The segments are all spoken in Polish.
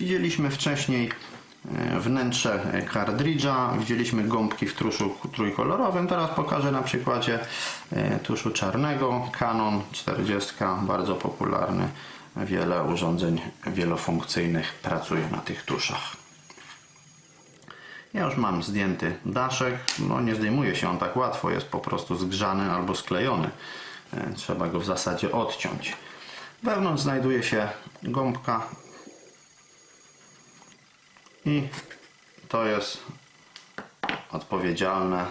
Widzieliśmy wcześniej e, wnętrze kartridża, widzieliśmy gąbki w tuszu trójkolorowym. Teraz pokażę na przykładzie e, tuszu czarnego. Canon 40, bardzo popularny. Wiele urządzeń wielofunkcyjnych pracuje na tych tuszach. Ja już mam zdjęty daszek. No nie zdejmuje się on tak łatwo, jest po prostu zgrzany albo sklejony. E, Trzeba go w zasadzie odciąć. Wewnątrz znajduje się gąbka i to jest odpowiedzialne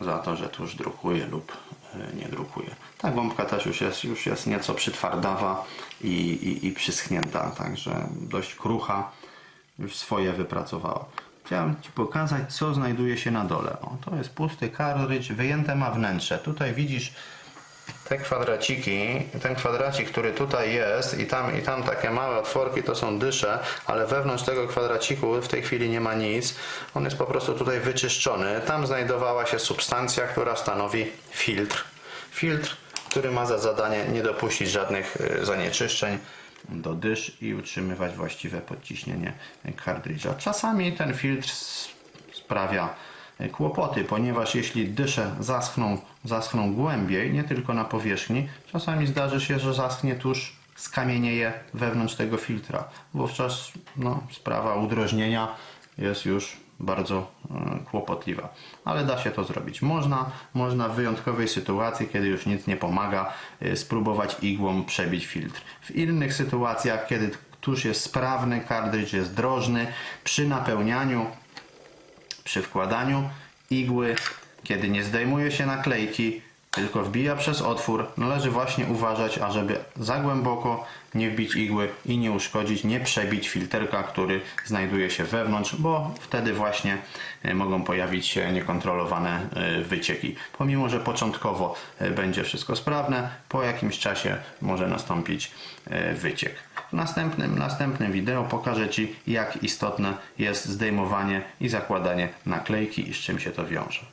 za to, że tuż drukuje lub e, nie drukuje. Ta gąbka też już jest, już jest nieco przytwardawa i, i, i przyschnięta, także dość krucha, już swoje wypracowała. Chciałem Ci pokazać, co znajduje się na dole. O, to jest pusty kartridż, wyjęte ma wnętrze. Tutaj widzisz te kwadraciki, ten kwadracik, który tutaj jest i tam, i tam takie małe otworki to są dysze, ale wewnątrz tego kwadraciku w tej chwili nie ma nic. On jest po prostu tutaj wyczyszczony. Tam znajdowała się substancja, która stanowi filtr. Filtr, który ma za zadanie nie dopuścić żadnych y, zanieczyszczeń do dysz i utrzymywać właściwe podciśnienie kartridża. Czasami ten filtr sprawia kłopoty, ponieważ jeśli dysze zaschną, zaschną głębiej, nie tylko na powierzchni, czasami zdarzy się, że zaschnie tuż skamienieje wewnątrz tego filtra. Wówczas no, sprawa udrożnienia jest już bardzo e, kłopotliwa. Ale da się to zrobić. Można, można w wyjątkowej sytuacji, kiedy już nic nie pomaga, e, spróbować igłą przebić filtr. W innych sytuacjach, kiedy tuż jest sprawny, kartridż jest drożny, przy napełnianiu przy wkładaniu igły, kiedy nie zdejmuje się naklejki, tylko wbija przez otwór, należy właśnie uważać, ażeby za głęboko nie wbić igły i nie uszkodzić, nie przebić filterka, który znajduje się wewnątrz, bo wtedy właśnie e, mogą pojawić się niekontrolowane e, wycieki. Pomimo, że początkowo e, będzie wszystko sprawne, po jakimś czasie może nastąpić wyciek. W następnym, następnym wideo pokażę Ci, jak istotne jest zdejmowanie i zakładanie naklejki i z czym się to wiąże.